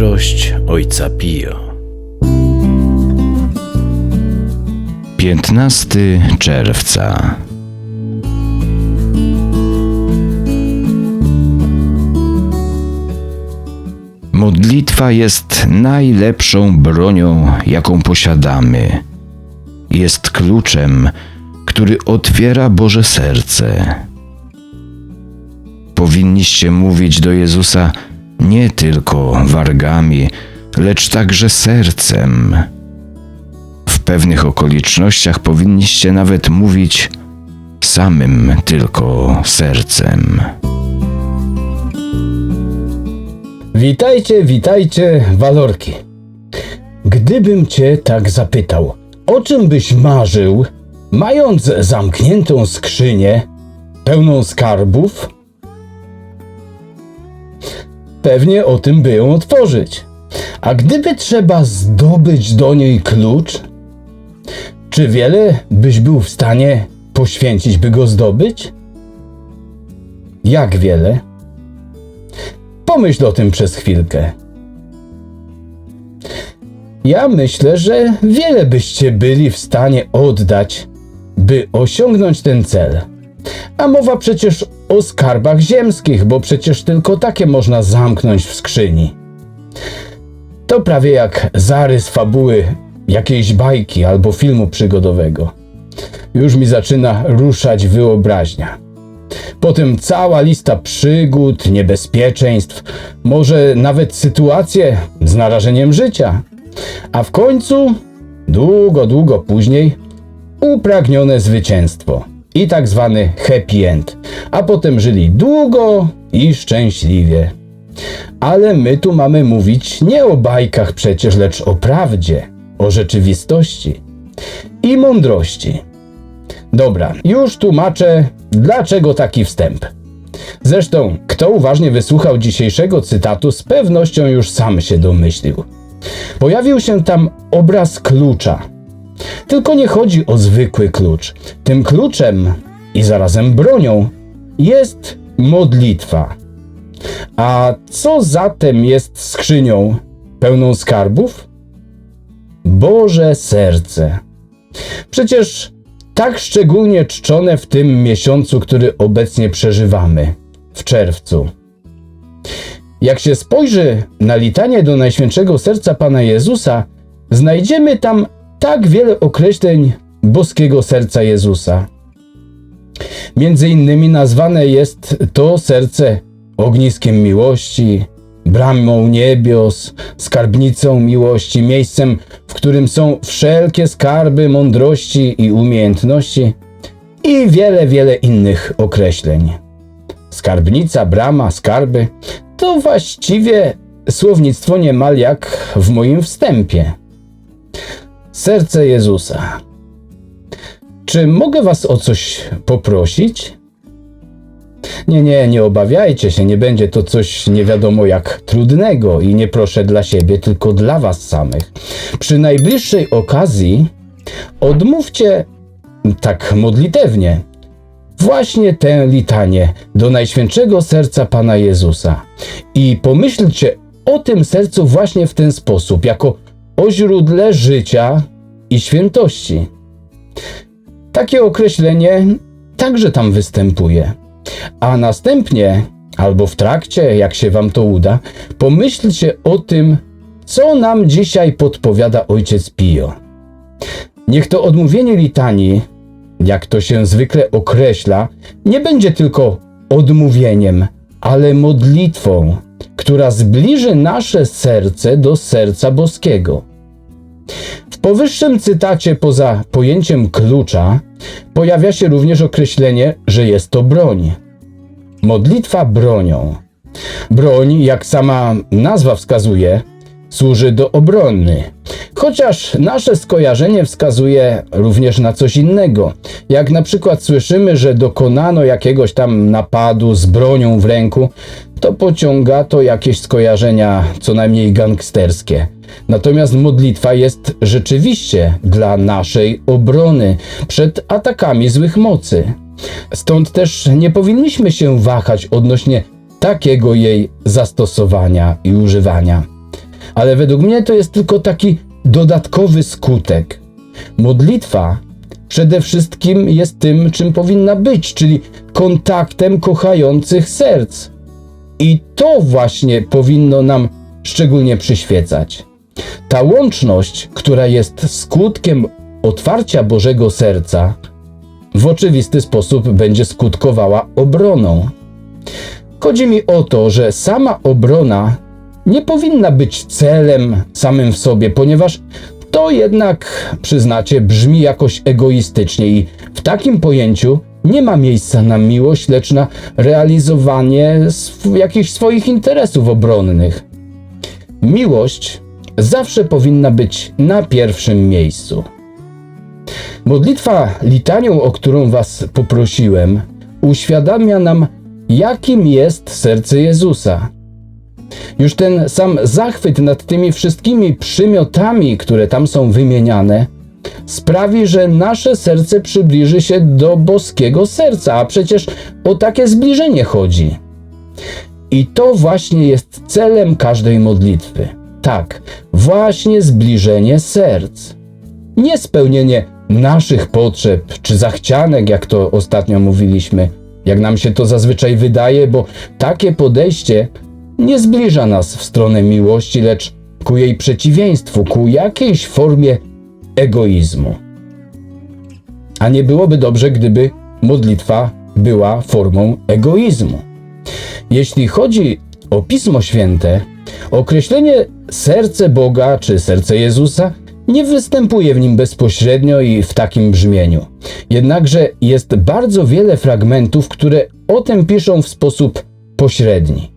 Mądrość Ojca Pio. 15 czerwca. Modlitwa jest najlepszą bronią, jaką posiadamy. Jest kluczem, który otwiera Boże serce. Powinniście mówić do Jezusa nie tylko wargami, lecz także sercem. W pewnych okolicznościach powinniście nawet mówić samym tylko sercem. Witajcie, witajcie, walorki. Gdybym cię tak zapytał, o czym byś marzył, mając zamkniętą skrzynię pełną skarbów? Pewnie o tym by ją otworzyć. A gdyby trzeba zdobyć do niej klucz, czy wiele byś był w stanie poświęcić, by go zdobyć? Jak wiele? Pomyśl o tym przez chwilkę. Ja myślę, że wiele byście byli w stanie oddać, by osiągnąć ten cel. A mowa przecież o skarbach ziemskich, bo przecież tylko takie można zamknąć w skrzyni. To prawie jak zarys fabuły jakiejś bajki albo filmu przygodowego. Już mi zaczyna ruszać wyobraźnia. Potem cała lista przygód, niebezpieczeństw, może nawet sytuacje z narażeniem życia. A w końcu, długo, długo później, upragnione zwycięstwo i tak zwany happy end. A potem żyli długo i szczęśliwie. Ale my tu mamy mówić nie o bajkach przecież, lecz o prawdzie, o rzeczywistości i mądrości. Dobra, już tłumaczę, dlaczego taki wstęp. Zresztą, kto uważnie wysłuchał dzisiejszego cytatu, z pewnością już sam się domyślił. Pojawił się tam obraz klucza. Tylko nie chodzi o zwykły klucz. Tym kluczem i zarazem bronią jest modlitwa. A co zatem jest skrzynią pełną skarbów? Boże serce. Przecież tak szczególnie czczone w tym miesiącu, który obecnie przeżywamy, w czerwcu. Jak się spojrzy na litanie do Najświętszego Serca Pana Jezusa, znajdziemy tam tak wiele określeń boskiego serca Jezusa. Między innymi nazwane jest to serce ogniskiem miłości, bramą niebios, skarbnicą miłości, miejscem, w którym są wszelkie skarby mądrości i umiejętności i wiele, wiele innych określeń. Skarbnica, brama, skarby to właściwie słownictwo niemal jak w moim wstępie. Serce Jezusa. Czy mogę Was o coś poprosić? Nie, nie, nie obawiajcie się, nie będzie to coś nie wiadomo jak trudnego i nie proszę dla siebie, tylko dla Was samych. Przy najbliższej okazji odmówcie tak modlitewnie właśnie tę litanię do Najświętszego Serca Pana Jezusa i pomyślcie o tym sercu właśnie w ten sposób, jako o źródle życia i świętości. Takie określenie także tam występuje. A następnie, albo w trakcie, jak się wam to uda, pomyślcie o tym, co nam dzisiaj podpowiada ojciec Pio. Niech to odmówienie litanii, jak to się zwykle określa, nie będzie tylko odmówieniem, ale modlitwą, która zbliży nasze serce do serca boskiego. W powyższym cytacie, poza pojęciem klucza, pojawia się również określenie, że jest to broń. Modlitwa bronią. Broń, jak sama nazwa wskazuje, służy do obrony. Chociaż nasze skojarzenie wskazuje również na coś innego. Jak na przykład słyszymy, że dokonano jakiegoś tam napadu z bronią w ręku, to pociąga to jakieś skojarzenia co najmniej gangsterskie. Natomiast modlitwa jest rzeczywiście dla naszej obrony przed atakami złych mocy. Stąd też nie powinniśmy się wahać odnośnie takiego jej zastosowania i używania. Ale według mnie to jest tylko taki dodatkowy skutek. Modlitwa przede wszystkim jest tym, czym powinna być, czyli kontaktem kochających serc. I to właśnie powinno nam szczególnie przyświecać. Ta łączność, która jest skutkiem otwarcia Bożego serca, w oczywisty sposób będzie skutkowała obroną. Chodzi mi o to, że sama obrona nie powinna być celem samym w sobie, ponieważ to jednak, przyznacie, brzmi jakoś egoistycznie i w takim pojęciu nie ma miejsca na miłość, lecz na realizowanie sw- jakichś swoich interesów obronnych. Miłość zawsze powinna być na pierwszym miejscu. Modlitwa litanią, o którą Was poprosiłem, uświadamia nam, jakim jest serce Jezusa. Już ten sam zachwyt nad tymi wszystkimi przymiotami, które tam są wymieniane, sprawi, że nasze serce przybliży się do boskiego serca, a przecież o takie zbliżenie chodzi. I to właśnie jest celem każdej modlitwy. Tak, właśnie zbliżenie serc. Nie spełnienie naszych potrzeb czy zachcianek, jak to ostatnio mówiliśmy, jak nam się to zazwyczaj wydaje, bo takie podejście nie zbliża nas w stronę miłości, lecz ku jej przeciwieństwu, ku jakiejś formie egoizmu. A nie byłoby dobrze, gdyby modlitwa była formą egoizmu. Jeśli chodzi o Pismo Święte, określenie serce Boga czy serce Jezusa nie występuje w nim bezpośrednio i w takim brzmieniu. Jednakże jest bardzo wiele fragmentów, które o tym piszą w sposób pośredni.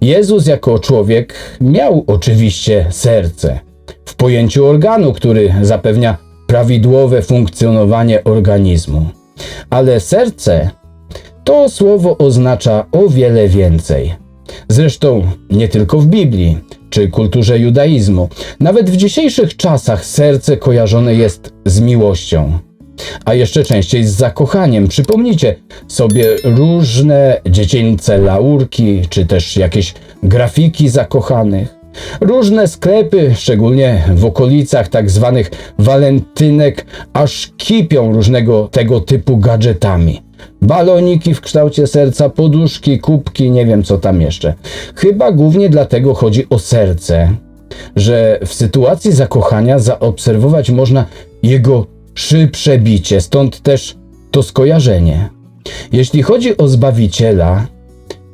Jezus jako człowiek miał oczywiście serce w pojęciu organu, który zapewnia prawidłowe funkcjonowanie organizmu. Ale serce to słowo oznacza o wiele więcej. Zresztą nie tylko w Biblii czy kulturze judaizmu. Nawet w dzisiejszych czasach serce kojarzone jest z miłością, a jeszcze częściej z zakochaniem. Przypomnijcie sobie różne dziecięce laurki, czy też jakieś grafiki zakochanych. Różne sklepy, szczególnie w okolicach tak zwanych walentynek, aż kipią różnego tego typu gadżetami. Baloniki w kształcie serca, poduszki, kubki, nie wiem co tam jeszcze. Chyba głównie dlatego chodzi o serce, że w sytuacji zakochania zaobserwować można jego szybsze bicie, stąd też to skojarzenie. Jeśli chodzi o Zbawiciela,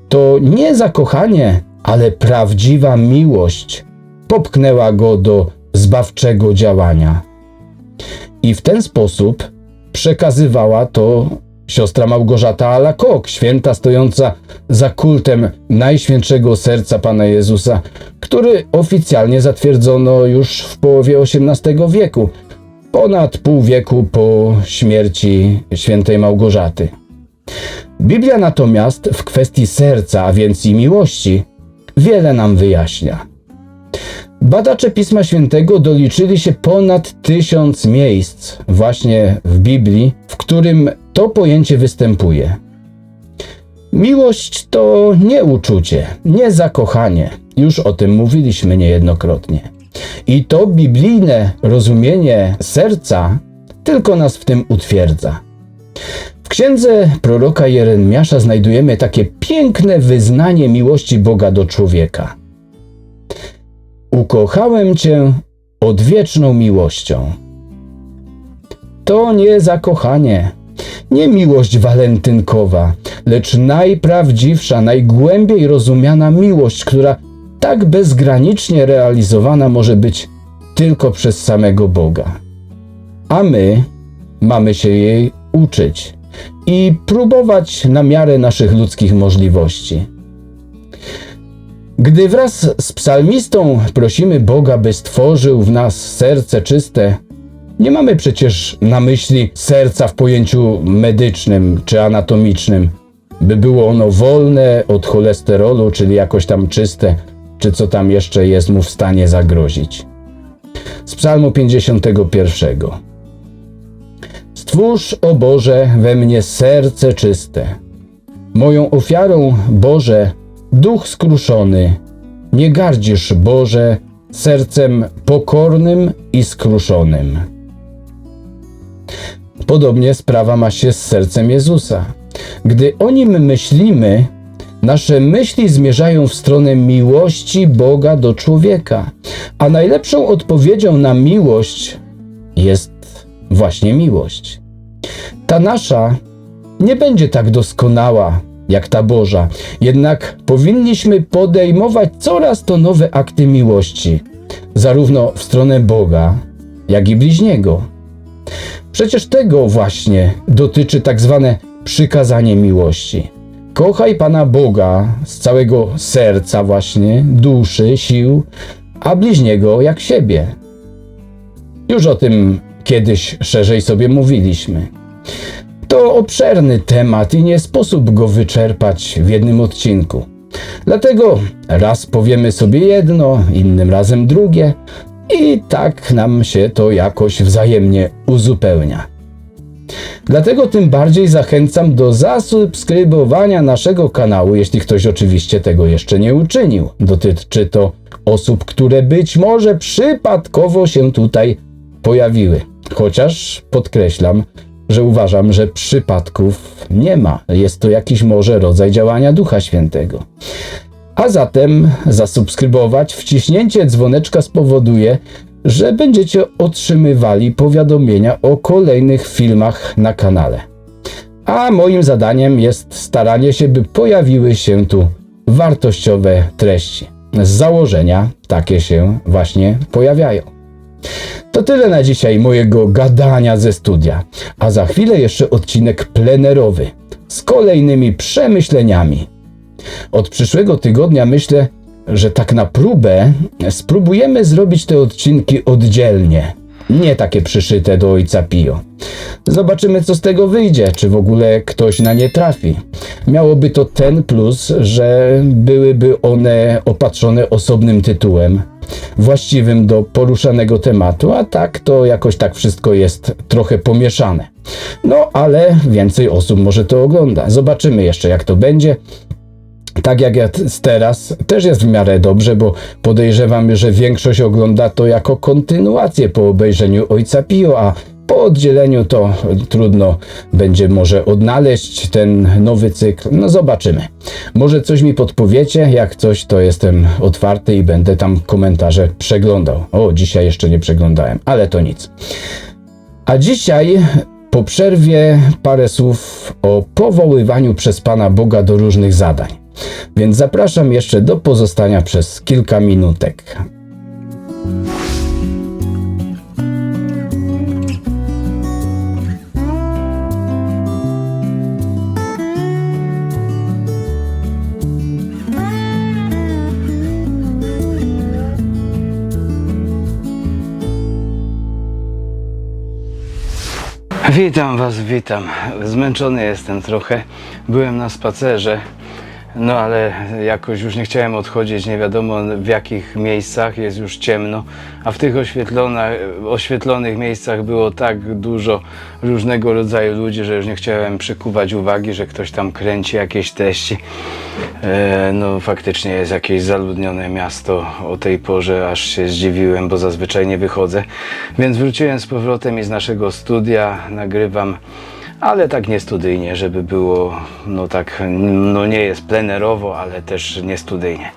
to nie zakochanie, ale prawdziwa miłość popchnęła go do zbawczego działania. I w ten sposób przekazywała to siostra Małgorzata Alakok, święta stojąca za kultem Najświętszego Serca Pana Jezusa, który oficjalnie zatwierdzono już w połowie XVIII wieku, ponad pół wieku po śmierci świętej Małgorzaty. Biblia natomiast w kwestii serca, a więc i miłości, wiele nam wyjaśnia. Badacze Pisma Świętego doliczyli się ponad tysiąc miejsc właśnie w Biblii, w którym to pojęcie występuje. Miłość to nie uczucie, nie zakochanie. Już o tym mówiliśmy niejednokrotnie. I to biblijne rozumienie serca tylko nas w tym utwierdza. W księdze proroka Jeremiasza znajdujemy takie piękne wyznanie miłości Boga do człowieka. Ukochałem Cię odwieczną miłością. To nie zakochanie, nie miłość walentynkowa, lecz najprawdziwsza, najgłębiej rozumiana miłość, która tak bezgranicznie realizowana może być tylko przez samego Boga. A my mamy się jej uczyć i próbować na miarę naszych ludzkich możliwości. Gdy wraz z psalmistą prosimy Boga, by stworzył w nas serce czyste, nie mamy przecież na myśli serca w pojęciu medycznym czy anatomicznym, by było ono wolne od cholesterolu, czyli jakoś tam czyste, czy co tam jeszcze jest mu w stanie zagrozić. Z Psalmu 51. Stwórz, o Boże, we mnie serce czyste. Moją ofiarą, Boże, duch skruszony. Nie gardzisz, Boże, sercem pokornym i skruszonym. Podobnie sprawa ma się z sercem Jezusa. Gdy o nim myślimy, nasze myśli zmierzają w stronę miłości Boga do człowieka, a najlepszą odpowiedzią na miłość jest właśnie miłość. Ta nasza nie będzie tak doskonała jak ta Boża, jednak powinniśmy podejmować coraz to nowe akty miłości, zarówno w stronę Boga, jak i bliźniego. Przecież tego właśnie dotyczy tak zwane przykazanie miłości. Kochaj Pana Boga z całego serca, właśnie, duszy, sił, a bliźniego jak siebie. Już o tym kiedyś szerzej sobie mówiliśmy. To obszerny temat i nie sposób go wyczerpać w jednym odcinku. Dlatego raz powiemy sobie jedno, innym razem drugie i tak nam się to jakoś wzajemnie uzupełnia. Dlatego tym bardziej zachęcam do zasubskrybowania naszego kanału, jeśli ktoś oczywiście tego jeszcze nie uczynił. Dotyczy to osób, które być może przypadkowo się tutaj pojawiły. Chociaż podkreślam, że uważam, że przypadków nie ma. Jest to jakiś może rodzaj działania Ducha Świętego. A zatem zasubskrybować, wciśnięcie dzwoneczka spowoduje, że będziecie otrzymywali powiadomienia o kolejnych filmach na kanale. A moim zadaniem jest staranie się, by pojawiły się tu wartościowe treści. Z założenia takie się właśnie pojawiają. To tyle na dzisiaj mojego gadania ze studia, a za chwilę jeszcze odcinek plenerowy z kolejnymi przemyśleniami. Od przyszłego tygodnia myślę, że tak na próbę spróbujemy zrobić te odcinki oddzielnie. Nie takie przyszyte do ojca Pio. Zobaczymy, co z tego wyjdzie, czy w ogóle ktoś na nie trafi. Miałoby to ten plus, że byłyby one opatrzone osobnym tytułem, właściwym do poruszanego tematu, a tak to jakoś tak wszystko jest trochę pomieszane. No, ale więcej osób może to ogląda. Zobaczymy jeszcze, jak to będzie tak jak teraz, też jest w miarę dobrze, bo podejrzewam, że większość ogląda to jako kontynuację po obejrzeniu Ojca Pio, a po oddzieleniu to trudno będzie może odnaleźć ten nowy cykl. No zobaczymy. Może coś mi podpowiecie, jak coś to jestem otwarty i będę tam komentarze przeglądał. O, dzisiaj jeszcze nie przeglądałem, ale to nic. A dzisiaj po przerwie parę słów o powoływaniu przez Pana Boga do różnych zadań. Więc zapraszam jeszcze do pozostania przez kilka minutek. Witam Was, witam. Zmęczony jestem trochę. Byłem na spacerze, no ale jakoś już nie chciałem odchodzić, nie wiadomo w jakich miejscach, jest już ciemno, a w tych oświetlonych miejscach było tak dużo różnego rodzaju ludzi, że już nie chciałem przykuwać uwagi, że ktoś tam kręci jakieś treści. E, no faktycznie jest jakieś zaludnione miasto o tej porze, aż się zdziwiłem, bo zazwyczaj nie wychodzę. Więc wróciłem z powrotem i z naszego studia nagrywam ale tak nie studyjnie, żeby było, no tak, no nie jest plenerowo, ale też nie studyjnie.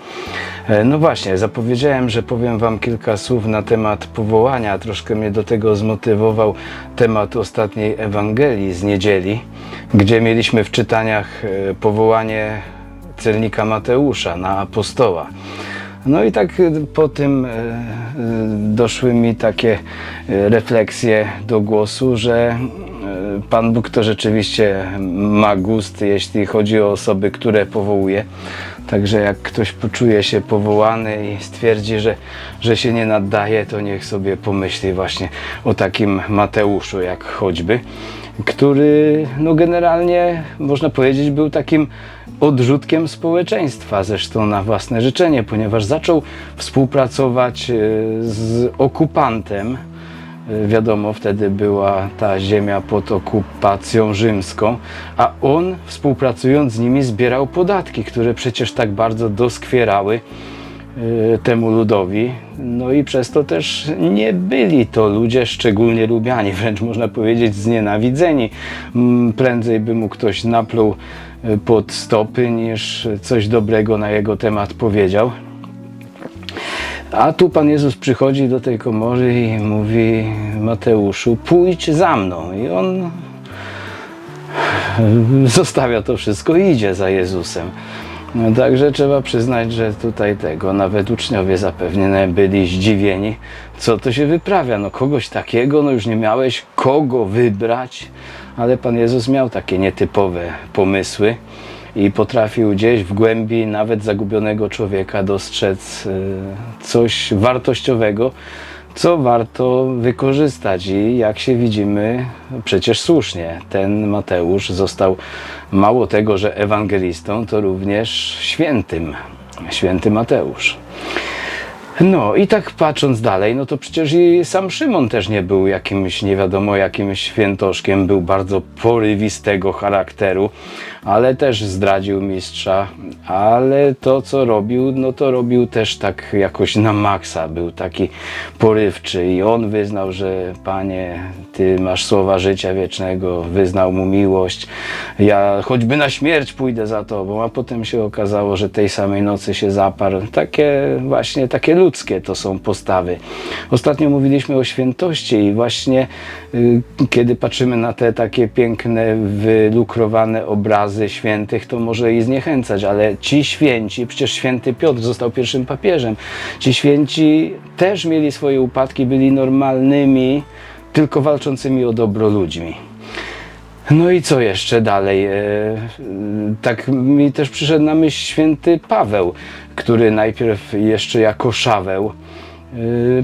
E, No właśnie, zapowiedziałem, że powiem Wam kilka słów na temat powołania. Troszkę mnie do tego zmotywował temat ostatniej Ewangelii z niedzieli, gdzie mieliśmy w czytaniach e, powołanie celnika Mateusza na apostoła. No i tak y, po tym doszły mi takie refleksje do głosu, że Pan Bóg to rzeczywiście ma gust, jeśli chodzi o osoby, które powołuje. Także jak ktoś poczuje się powołany i stwierdzi, że, że się nie naddaje, to niech sobie pomyśli właśnie o takim Mateuszu, jak choćby, który no generalnie można powiedzieć był takim odrzutkiem społeczeństwa, zresztą na własne życzenie, ponieważ zaczął współpracować e, z okupantem. Wiadomo, wtedy była ta ziemia pod okupacją rzymską, a on współpracując z nimi zbierał podatki, które przecież tak bardzo doskwierały y, temu ludowi. No i przez to też nie byli to ludzie szczególnie lubiani, wręcz można powiedzieć znienawidzeni. Mm, Prędzej by mu ktoś napluł y, pod stopy, niż coś dobrego na jego temat powiedział. A tu Pan Jezus przychodzi do tej komory i mówi Mateuszu, pójdź za mną. I on zostawia to wszystko i idzie za Jezusem. No, także trzeba przyznać, że tutaj tego, nawet uczniowie zapewne byli zdziwieni, co to się wyprawia. No kogoś takiego, no już nie miałeś kogo wybrać, ale Pan Jezus miał takie nietypowe pomysły i potrafił gdzieś w głębi nawet zagubionego człowieka dostrzec y, coś wartościowego, co warto wykorzystać. I jak się widzimy, przecież słusznie, ten Mateusz został mało tego, że ewangelistą, to również świętym. Święty Mateusz. No i tak patrząc dalej, no to przecież i sam Szymon też nie był jakimś, nie wiadomo, jakimś świętoszkiem, był bardzo porywistego charakteru, ale też zdradził mistrza, ale to co robił, no to robił też tak jakoś na maksa, był taki porywczy i on wyznał, że Panie, Ty masz słowa życia wiecznego, wyznał mu miłość, ja choćby na śmierć pójdę za Tobą, a potem się okazało, że tej samej nocy się zaparł. Takie właśnie, takie ludzkie to są postawy. Ostatnio mówiliśmy o świętości i właśnie y, kiedy patrzymy na te takie piękne, wylukrowane obrazy świętych, to może i zniechęcać, ale ci święci, przecież święty Piotr został pierwszym papieżem, ci święci też mieli swoje upadki, byli normalnymi, tylko walczącymi o dobro ludźmi. No i co jeszcze dalej? E, Tak mi też przyszedł na myśl święty Paweł, który najpierw jeszcze jako Szaweł e,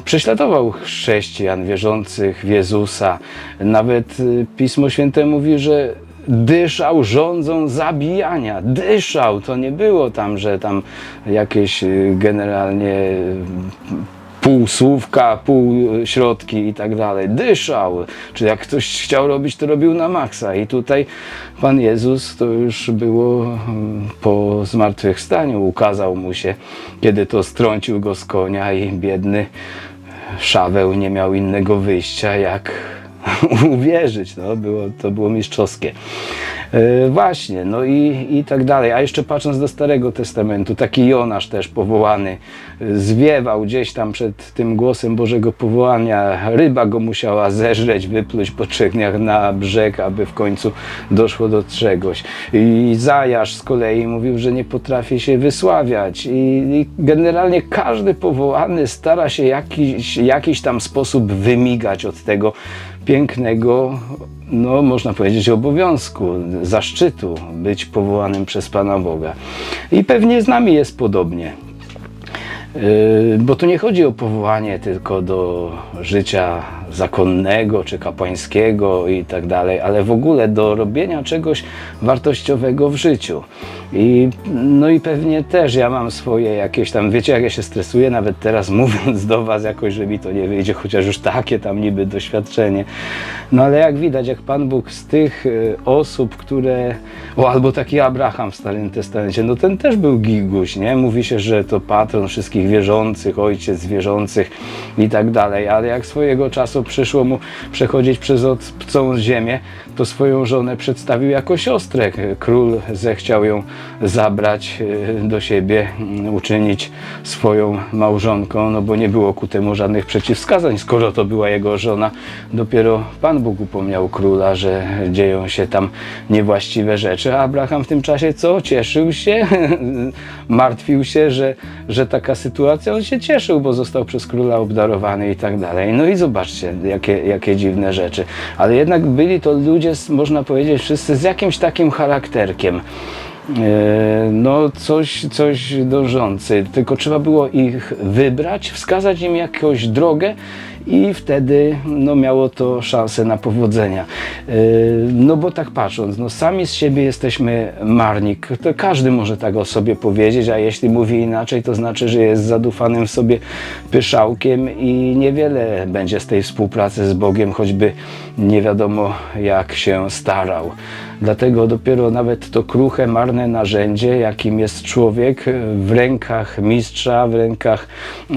prześladował chrześcijan wierzących w Jezusa. Nawet e, Pismo Święte mówi, że dyszał rządzą zabijania. Dyszał. To nie było tam, że tam jakieś e, generalnie pół słówka, pół środki i tak dalej. Dyszał. Czy jak ktoś chciał robić, to robił na maksa. I tutaj Pan Jezus, to już było mm, po zmartwychwstaniu, ukazał mu się, kiedy to strącił go z konia i biedny Szaweł nie miał innego wyjścia, jak uwierzyć. No, było, to było mistrzowskie. E, właśnie, no i, i tak dalej. A jeszcze patrząc do Starego Testamentu, taki Jonasz też powołany, e, zwiewał gdzieś tam przed tym głosem Bożego powołania. Ryba go musiała zeżreć, wypluć po trzech dniach na brzeg, aby w końcu doszło do czegoś. I Zajasz z kolei mówił, że nie potrafi się wysławiać. I, i generalnie każdy powołany stara się jakiś, jakiś tam sposób wymigać od tego pięknego, no można powiedzieć, obowiązku, zaszczytu być powołanym przez Pana Boga. I pewnie z nami jest podobnie. Yy, Bo tu nie chodzi o powołanie tylko do życia zakonnego czy kapłańskiego i tak dalej, ale w ogóle do robienia czegoś wartościowego w życiu. I, no i pewnie też ja mam swoje jakieś tam, wiecie jak ja się stresuję nawet teraz mówiąc do Was jakoś, że mi to nie wyjdzie, chociaż już takie tam niby doświadczenie. No ale jak widać, jak Pan Bóg z tych y, osób, które, o albo taki Abraham w Starym Testamencie, no ten też był giguś, nie? Mówi się, że to patron wszystkich wierzących, ojciec wierzących i tak dalej, ale jak swojego czasu przyszło mu przechodzić przez obcą ziemię, to swoją żonę przedstawił jako siostrę. Król zechciał ją zabrać e, do siebie, m, uczynić swoją małżonką, no bo nie było ku temu żadnych przeciwwskazań, skoro to była jego żona. Dopiero Pan Bóg upomniał króla, że dzieją się tam niewłaściwe rzeczy, a Abraham w tym czasie co? Cieszył się, martwił się, że, że taka sytuacja, on się cieszył, bo został przez króla obdarowany i tak dalej. No i zobaczcie, jakie, jakie dziwne rzeczy. Ale jednak byli to ludzie, można powiedzieć, wszyscy z jakimś takim charakterkiem. E, No, coś, coś dążący, tylko trzeba było ich wybrać, wskazać im jakąś drogę i wtedy no, miało to szansę na powodzenia. E, No bo tak patrząc, no, sami z siebie jesteśmy marni. To każdy może tak o sobie powiedzieć, a jeśli mówi inaczej, to znaczy, że jest zadufanym w sobie pyszałkiem i niewiele będzie z tej współpracy z Bogiem, choćby nie wiadomo jak się starał. Dlatego dopiero nawet to kruche, marne narzędzie, jakim jest człowiek, w rękach mistrza, w rękach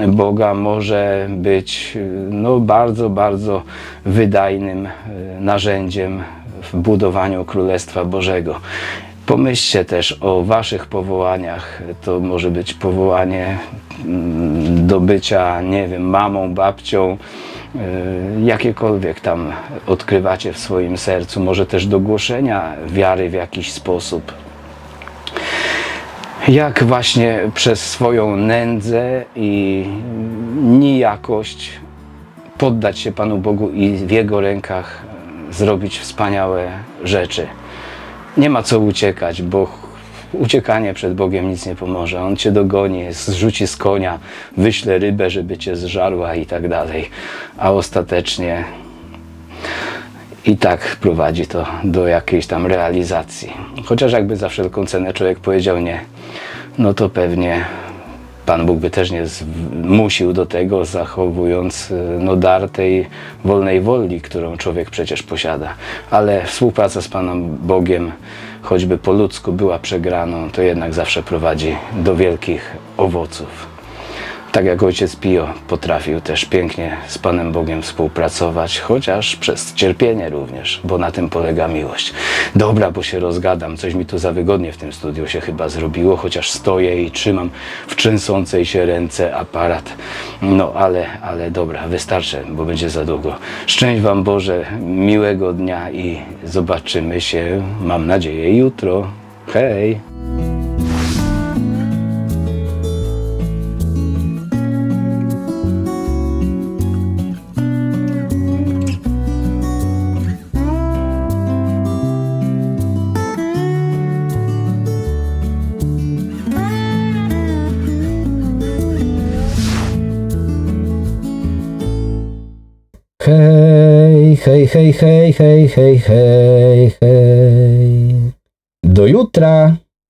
Boga może być no, bardzo, bardzo wydajnym e, narzędziem w budowaniu Królestwa Bożego. Pomyślcie też o Waszych powołaniach. To może być powołanie mm, do bycia, nie wiem, mamą, babcią, jakiekolwiek tam odkrywacie w swoim sercu, może też do głoszenia wiary w jakiś sposób. Jak właśnie przez swoją nędzę i nijakość poddać się Panu Bogu i w Jego rękach e, zrobić wspaniałe rzeczy. Nie ma co uciekać, bo uciekanie przed Bogiem nic nie pomoże. On cię dogoni, zrzuci z konia, wyśle rybę, żeby cię zżarła i tak dalej. A ostatecznie i tak prowadzi to do jakiejś tam realizacji. Chociaż jakby za wszelką cenę człowiek powiedział nie, no to pewnie Pan Bóg by też nie zmusił do tego, zachowując y, no, dar tej wolnej woli, którą człowiek przecież posiada. Ale współpraca z Panem Bogiem, choćby po ludzku była przegraną, to jednak zawsze prowadzi do wielkich owoców. Tak jak ojciec Pio potrafił też pięknie z Panem Bogiem współpracować, chociaż przez cierpienie również, bo na tym polega miłość. Dobra, bo się rozgadam, coś mi tu za wygodnie w tym studiu się chyba zrobiło, chociaż stoję i trzymam w trzęsącej się ręce aparat. No ale, ale dobra, wystarczy, bo będzie za długo. Szczęść Wam Boże, miłego dnia i zobaczymy się, mam nadzieję, jutro. Hej! Hej, hej, hej, hej, hej, hej, hej. Do jutra.